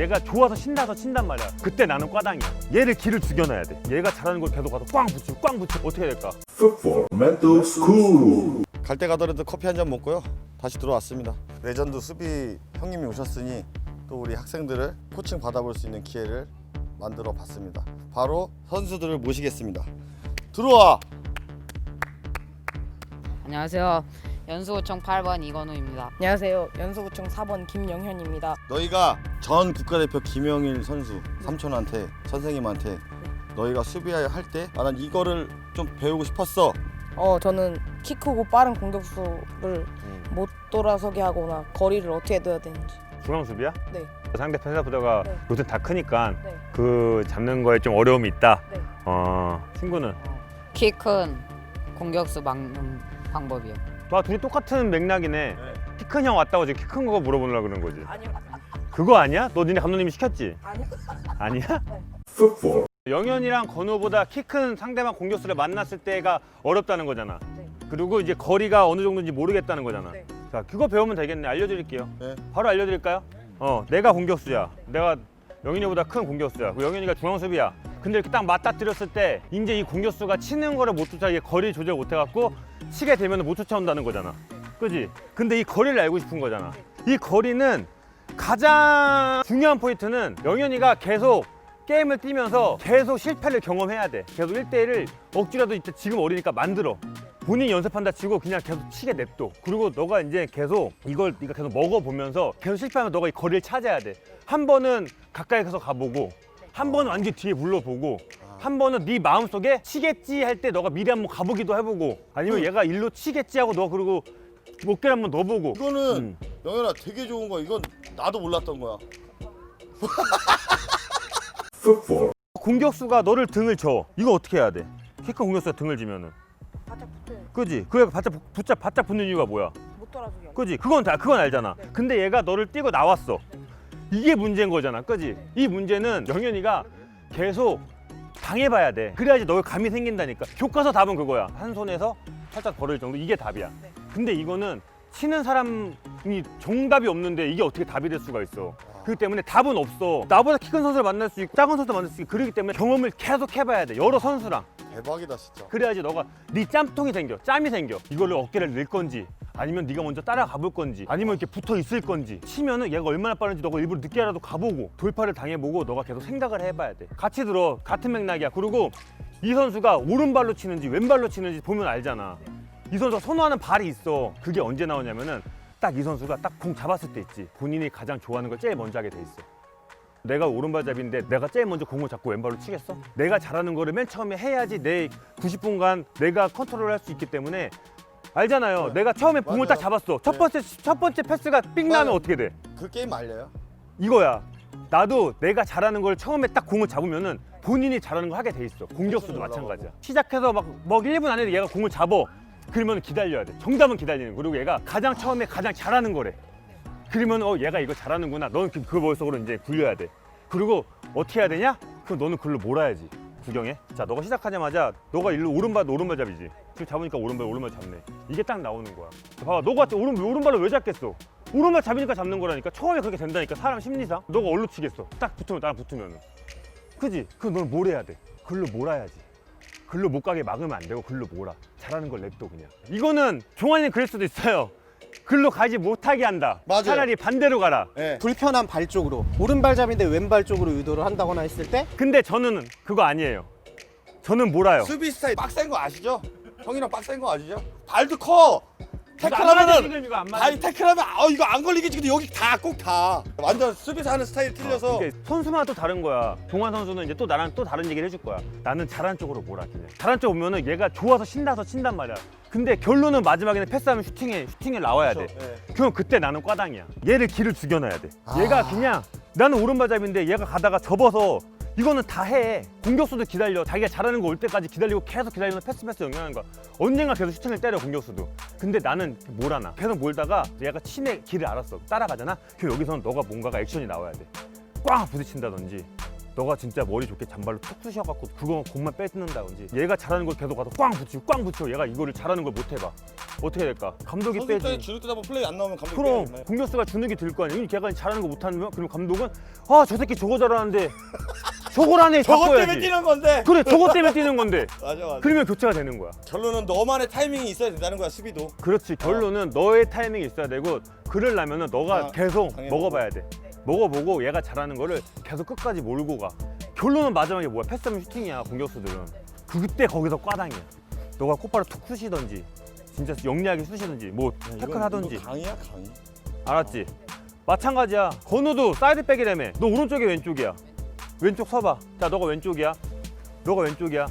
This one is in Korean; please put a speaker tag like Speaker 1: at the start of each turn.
Speaker 1: 얘가 좋아서 신나서 친단 말이야. 그때 나는 꽈당이야. 얘를 기를 죽여놔야 돼. 얘가 잘하는 걸 계속 가서 꽝 붙이고 꽝 붙이고 어떻게 해야 될까?
Speaker 2: Football Mental School.
Speaker 3: 갈때 가더라도 커피 한 잔 먹고요. 다시 들어왔습니다. 레전드 수비 형님이 오셨으니 또 우리 학생들을 코칭 받아볼 수 있는 기회를 만들어 봤습니다. 바로 선수들을 모시겠습니다. 들어와.
Speaker 4: 안녕하세요. 연수구청 8번 이건우입니다.
Speaker 5: 안녕하세요. 연수구청 4번 김영현입니다.
Speaker 3: 너희가 전 국가대표 김영일 선수 삼촌한테 선생님한테 너희가 수비할 때 아, 난 이거를 좀 배우고 싶었어.
Speaker 5: 어, 저는 키 크고 빠른 공격수를 못 돌아서게 하거나 거리를 어떻게 둬야 되는지.
Speaker 1: 중앙 수비야?
Speaker 5: 네.
Speaker 1: 상대편 생각보다가
Speaker 5: 네.
Speaker 1: 요새 다 크니까
Speaker 5: 네.
Speaker 1: 그 잡는 거에 좀 어려움이 있다.
Speaker 5: 네.
Speaker 1: 어 친구는
Speaker 4: 키 큰 공격수 막는 방법이요.
Speaker 1: 와 둘이 똑같은 맥락이네. 키 큰 형 왔다고 지금 키 큰 거 물어보려고 그러는 거지.
Speaker 5: 아니요.
Speaker 1: 그거 아니야? 너 니네 감독님이 시켰지?
Speaker 5: 아니요.
Speaker 1: 아니야?
Speaker 2: Football.
Speaker 1: 영현이랑 건우보다 키 큰 상대방 공격수를 만났을 때가 어렵다는 거잖아.
Speaker 5: 네.
Speaker 1: 그리고 이제 거리가 어느 정도인지 모르겠다는 거잖아.
Speaker 5: 네.
Speaker 1: 자, 그거 배우면 되겠네. 알려드릴게요.
Speaker 3: 네.
Speaker 1: 바로 알려드릴까요? 어, 내가 공격수야. 내가 영현이보다 큰 공격수야. 그 영현이가 중앙 수비야. 근데 이렇게 딱 맞닥뜨렸을 때 이제 이 공격수가 치는 거를 못 쫓아 이게 거리 조절 못 해갖고 치게 되면 못 쫓아온다는 거잖아. 그지? 근데 이 거리를 알고 싶은 거잖아. 이 거리는 가장 중요한 포인트는 영현이가 계속 게임을 뛰면서 계속 실패를 경험해야 돼. 계속 1대1을 억지라도 이때 지금 어리니까 만들어. 본인이 연습한다 치고 그냥 계속 치게 냅둬. 그리고 너가 이제 계속 이걸 네가 계속 먹어보면서 계속 실패하면 너가 이 거리를 찾아야 돼. 한 번은 가까이 가서 가보고 한 번은 완전 뒤에 물러보고 한 번은 네 마음속에 치겠지 할 때 너가 미리 한번 가보기도 해보고 아니면 얘가 일로 치겠지 하고 너 그리고 어깨를 한번 넣어보고
Speaker 3: 이거는
Speaker 1: 음.
Speaker 3: 영현아 되게 좋은 거야. 이건 나도 몰랐던 거야.
Speaker 1: 공격수가 너를 등을 져. 이거 어떻게 해야 돼? 키큰 공격수가 등을 지면은.
Speaker 5: 바짝 붙어요.
Speaker 1: 그지? 그래 바짝 붙- 붙자 바짝 붙는 이유가 뭐야?
Speaker 5: 못 돌아서게 하고.
Speaker 1: 그지? 그건 다 그건 알잖아. 근데 얘가 너를 뛰고 나왔어. 이게 문제인 거잖아. 그지? 이 문제는 영현이가 계속 당해봐야 돼. 그래야지 너의 감이 생긴다니까. 교과서 답은 그거야. 한 손에서 살짝 벌을 정도 이게 답이야. 근데 이거는 치는 사람이 정답이 없는데 이게 어떻게 답이 될 수가 있어. 그렇기 때문에 답은 없어. 나보다 키 큰 선수를 만날 수 있고 작은 선수를 만날 수 있고 그렇기 때문에 경험을 계속 해봐야 돼. 여러 선수랑.
Speaker 3: 대박이다 진짜.
Speaker 1: 그래야지 너가 네 짬통이 생겨 짬이 생겨 이걸로 어깨를 낼 건지 아니면 네가 먼저 따라가 볼 건지 아니면 이렇게 붙어 있을 건지 치면은 얘가 얼마나 빠른지 너가 일부러 늦게라도 가보고 돌파를 당해보고 너가 계속 생각을 해봐야 돼. 같이 들어. 같은 맥락이야. 그리고 이 선수가 오른발로 치는지 왼발로 치는지 보면 알잖아. 이 선수가 선호하는 발이 있어. 그게 언제 나오냐면은 딱 이 선수가 딱 공 잡았을 때 있지. 본인이 가장 좋아하는 걸 제일 먼저 하게 돼 있어. 내가 오른발잡이인데 내가 제일 먼저 공을 잡고 왼발로 치겠어? 내가 잘하는 거를 맨 처음에 해야지 내 90분간 내가 컨트롤 할 수 있기 때문에 알잖아요.
Speaker 3: 네.
Speaker 1: 내가 처음에 공을
Speaker 3: 맞아요.
Speaker 1: 딱 잡았어. 첫
Speaker 3: 네.
Speaker 1: 번째 첫 번째 패스가 삑 나면
Speaker 3: 맞아요.
Speaker 1: 어떻게 돼?
Speaker 3: 그 게임 알려요?
Speaker 1: 이거야. 나도 내가 잘하는 걸 처음에 딱 공을 잡으면은 본인이 잘하는 걸 하게 돼 있어. 공격수도. 마찬가지야. 시작해서 막, 막 1분 안에 얘가 공을 잡어. 그러면 기다려야 돼. 정답은 기다리는. 거. 그리고 얘가 가장 처음에 가장 잘하는 거래. 그러면 어 얘가 이거 잘하는구나. 너는 그, 그 머릿속으로 이제 굴려야 돼. 그리고 어떻게 해야 되냐? 그럼 너는 글로 몰아야지. 구경해. 자, 너가 시작하자마자 너가 일로 오른발 오른발잡이지. 지금 잡으니까 오른발 오른발 잡네. 이게 딱 나오는 거야. 봐봐, 너가 오른 오른발을 왜 잡겠어? 오른발 잡으니까 잡는 거라니까. 처음에 그렇게 된다니까. 사람 심리상. 너가 얼로 치겠어. 딱 붙으면 나랑 붙으면은. 그지? 그럼 너는 뭘 해야 돼? 글로 몰아야지. 글로 못 가게 막으면 안 되고 글로 몰아. 잘하는 걸 냅둬 그냥. 이거는 종환이는 그럴 수도 있어요. 글로 가지 못하게 한다.
Speaker 3: 맞아요.
Speaker 1: 차라리 반대로 가라.
Speaker 3: 네.
Speaker 6: 불편한 발 쪽으로 오른발잡인데 왼발 쪽으로 유도를 한다거나 했을 때
Speaker 1: 근데 저는 그거 아니에요. 저는 몰아요.
Speaker 3: 수비 스타일 빡센 거 아시죠? 형이랑 빡센 거 아시죠? 발도 커. 태클하면은. 아니 태클하면 아 이거 안 걸리겠지 근데 여기 다 꼭 다. 완전 수비사 하는 스타일 틀려서
Speaker 1: 이게 선수마다 또 다른 거야. 동환 선수는 이제 또 나랑 또 다른 얘기를 해줄 거야. 나는 잘하는 쪽으로 몰아 그냥. 잘하는 쪽 오면은 얘가 좋아서 신나서 친단 말이야. 근데 결론은 마지막에는 패스하면 슈팅에 슈팅에 나와야 돼.
Speaker 3: 그렇죠. 예.
Speaker 1: 그럼 그때 나는 꽈당이야. 얘를 길을 죽여놔야 돼.
Speaker 3: 아.
Speaker 1: 얘가 그냥 나는 오른발잡인데 얘가 가다가 접어서 이거는 다 해. 공격수도 기다려. 자기가 잘하는 거 올 때까지 기다리고 계속 기다리면 패스 패스 영향하는 거야. 언젠가 계속 슈팅을 때려 공격수도. 근데 나는 몰아나. 계속 몰다가 얘가 친의 길을 알았어. 따라가잖아. 그럼 여기서는 너가 뭔가가 액션이 나와야 돼. 꽝 부딪힌다든지 너가 진짜 머리 좋게 잔발로 툭 쑤셔갖고 그거 공만 빼뜯는다든지 얘가 잘하는 걸 계속 가서 꽝 붙이고 꽝 붙이고 얘가 이거를 잘하는 걸 못 해봐 어떻게 될까 감독이 빼지
Speaker 3: 주눅 뜨다 보면 플레이 안 나오면 감독이
Speaker 1: 그럼
Speaker 3: 빼야
Speaker 1: 공격수가 주눅이 들 거 아니야 이 걔가 잘하는 거 못하면 그럼 감독은 아 저 새끼 저거 잘하는데 저걸 안해
Speaker 3: 저것 때문에
Speaker 1: 바꿔야지.
Speaker 3: 뛰는 건데.
Speaker 1: 그래 저것 때문에 뛰는 건데.
Speaker 3: 맞아 맞아.
Speaker 1: 그러면 교체가 되는 거야.
Speaker 3: 결론은 너만의 타이밍이 있어야 된다는 거야 수비도.
Speaker 1: 그렇지. 결론은 너의 타이밍이 있어야 되고 그러려면 은 너가
Speaker 3: 아,
Speaker 1: 계속
Speaker 3: 당연히.
Speaker 1: 먹어봐야 돼. 먹어보고 얘가 잘하는 거를 계속 끝까지 몰고 가. 결론은 마지막에 뭐야? 패스하면 슈팅이야 공격수들은. 그때 거기서 꽈당이야. 너가 꽃바로 툭 쑤시던지 진짜 영리하게 쑤시던지 뭐
Speaker 3: 야,
Speaker 1: 태클
Speaker 3: 이건-
Speaker 1: 하던지.
Speaker 3: 이거 강이야 강이.
Speaker 1: 알았지? 마찬가지야. 건우도 사이드백이라며. 너 오른쪽이 왼쪽이야 왼쪽 서봐. 자 너가 왼쪽이야. 너가 왼쪽이야